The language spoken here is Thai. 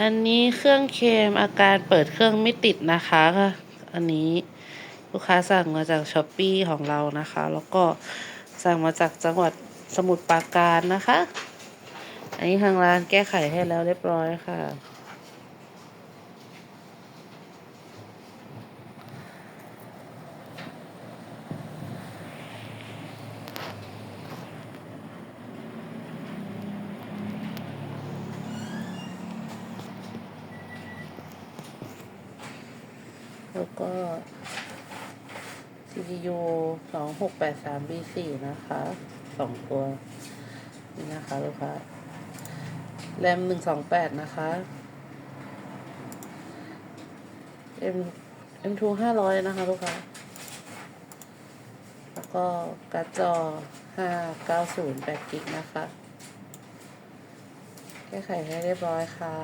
อันนี้เครื่องเคมอาการเปิดเครื่องไม่ติดนะคะ อันนี้ลูกค้าสั่งมาจากช้อปปีของเรานะคะ แล้วก็สั่งมาจากจังหวัดสมุทรปราการนะคะ อันนี้ทางร้านแก้ไขให้แล้วเรียบร้อยค่ะ แล้วก็ CPU สองหกแปดสาม B สี่นะคะสองตัว นี่นะคะลูกค้าแรมหนึ่งสองแปดนะคะ M M2 ห้าร้อยนะคะลูกค้า แล้วก็การ์ดจอห้าเก้าศูนย์แปดกิกนะคะ แก้ไขให้เรียบร้อยค่ะ